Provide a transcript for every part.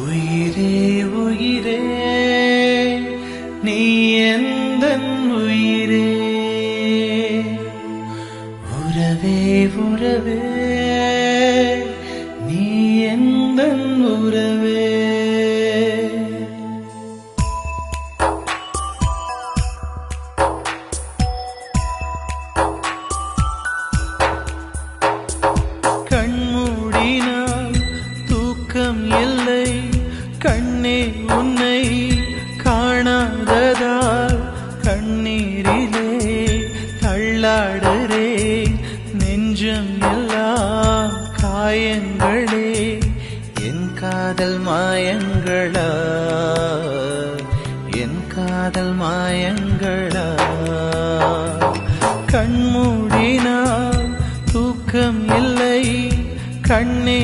உயிரே உயிரே நீ எந்த உயிரே? உறவே உறவே நீ எந்த உறவே? கண்மூடினால் தூக்கம் இல்லை. கண்ணே உன்னை காணாததால் கண்ணீரிலே தள்ளாடுறே. நெஞ்சம் எல்லாம் காயங்களே என் காதல் மாயங்களா? என் காதல் மாயங்களா? கண்மூடினால் தூக்கம் இல்லை கண்ணே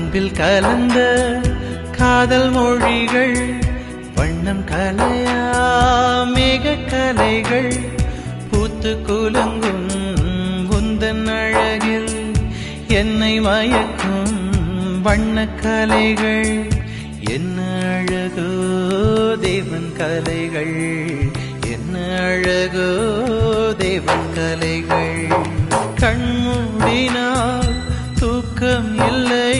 அன்பில் கலந்த காதல் மொழிகள் வண்ணம் கலையா மேக கலைகள் பூத்து குலுங்கும் உந்தன் அழகில் என்னை மயக்கும் வண்ண கலைகள் என்ன அழகோ தேவன் கலைகள் என்ன அழகோ தேவன் கலைகள். கண்மூடினால் தூக்கம் இல்லை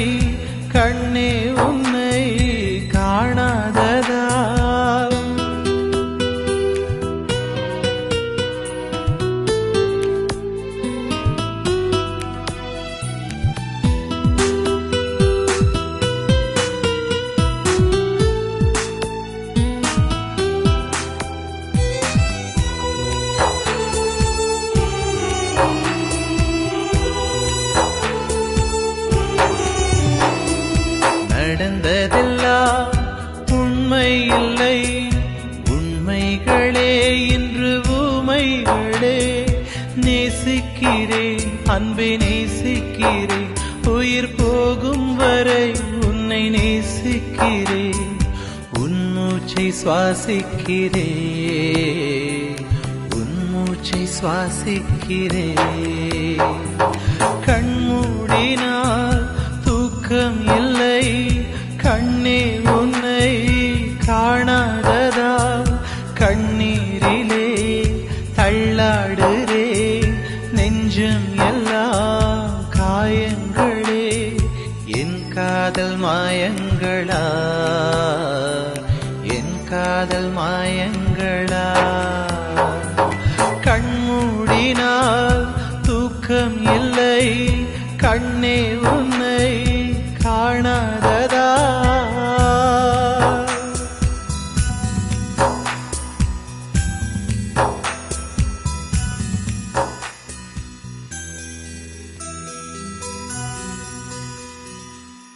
நேசிக்கிறேன் அன்பை நேசிக்கிறேன். உயிர் போகும் வரை உன்னை நேசிக்கிறேன். உன் மூச்சை சுவாசிக்கிறேன். உன் மூச்சை சுவாசிக்கிறேன். கண்மூடினா நெஞ்சம் எல்லாம் காயங்களே என் காதல் மாயங்களா? என் காதல் மாயங்களா? கண்மூடினால் தூக்கம் இல்லை கண்ணே உன்னை காணாத